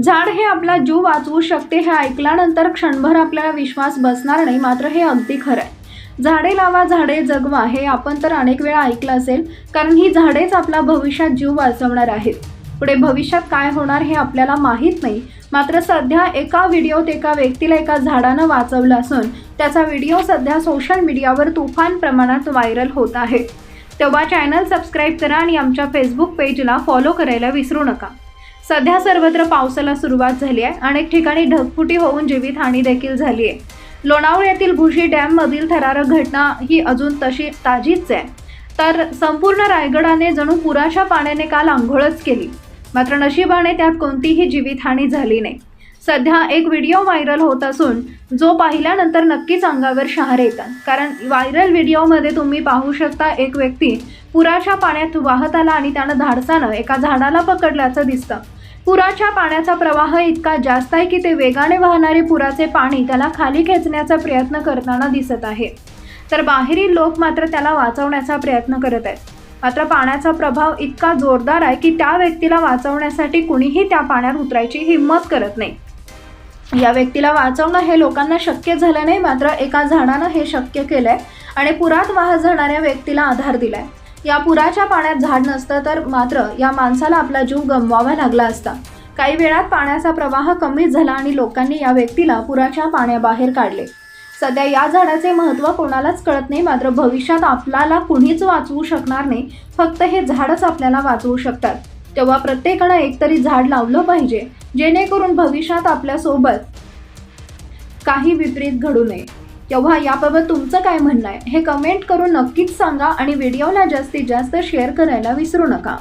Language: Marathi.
झाड हे आपला जीव वाचवू शकते हे ऐकल्यानंतर क्षणभर आपल्याला विश्वास बसणार नाही मात्र हे अगदी खरं आहे झाडे लावा झाडे जगवा हे आपण तर अनेक वेळा ऐकलं असेल कारण ही झाडेच आपला भविष्यात जीव वाचवणार आहेत. पुढे भविष्यात काय होणार हे आपल्याला माहीत नाही मात्र सध्या एका व्हिडिओत एका व्यक्तीला एका झाडानं वाचवलं असून त्याचा व्हिडिओ सध्या सोशल मीडियावर तुफान प्रमाणात व्हायरल होत आहे. तेव्हा चॅनल सबस्क्राईब करा आणि आमच्या फेसबुक पेजला फॉलो करायला विसरू नका. सध्या सर्वत्र पावसाला सुरुवात झाली आहे. अनेक ठिकाणी ढगफुटी होऊन जीवितहानी देखील झाली आहे. लोणावळ येथील भुशी डॅममधील थरारक घटना ही अजून तशी ताजीच आहे. तर संपूर्ण रायगडाने जणू पुराच्या पाण्याने काल आंघोळच केली. मात्र नशिबाने त्यात कोणतीही जीवितहानी झाली नाही. सध्या एक व्हिडिओ व्हायरल होत असून जो पाहिल्यानंतर नक्कीच अंगावर शहार येतात. कारण व्हायरल व्हिडिओमध्ये तुम्ही पाहू शकता एक व्यक्ती पुराच्या पाण्यात वाहत आला आणि त्यानं धाडसानं एका झाडाला पकडल्याचं दिसतं. पुराच्या पाण्याचा प्रवाह इतका जास्त आहे की ते वेगाने वाहणारे पुराचे पाणी त्याला खाली खेचण्याचा प्रयत्न करताना दिसत आहे. तर बाहेरील लोक मात्र त्याला वाचवण्याचा प्रयत्न करत आहेत. मात्र पाण्याचा प्रभाव इतका जोरदार आहे की त्या व्यक्तीला वाचवण्यासाठी कुणीही त्या पाण्यात उतरायची हिंमत करत नाही. या व्यक्तीला वाचवणं हे लोकांना शक्य झालं नाही मात्र एका झाडानं हे शक्य केलं आहे आणि पुरात वाहत जाणाऱ्या व्यक्तीला आधार दिलाय. या पुराच्या पाण्यात झाड नसतं तर मात्र या माणसाला आपला जीव गमवावा लागला असता. काही वेळात पाण्याचा प्रवाह कमी झाला आणि लोकांनी या व्यक्तीला पुराच्या पाण्याबाहेर काढले. सध्या या झाडाचे महत्त्व कोणालाच कळत नाही मात्र भविष्यात आपल्याला कुणीच वाचवू शकणार नाही फक्त हे झाडच आपल्याला वाचवू शकतात. तेव्हा प्रत्येकानं एकतरी झाड लावलं पाहिजे जेणेकरून भविष्यात आपल्यासोबत काही विपरीत घडू नये. तेव्हा याबाबत तुमचं काय म्हणणं आहे? हे कमेंट करून नक्कीच सांगा आणि व्हिडिओला जास्तीत जास्त शेअर करायला विसरू नका.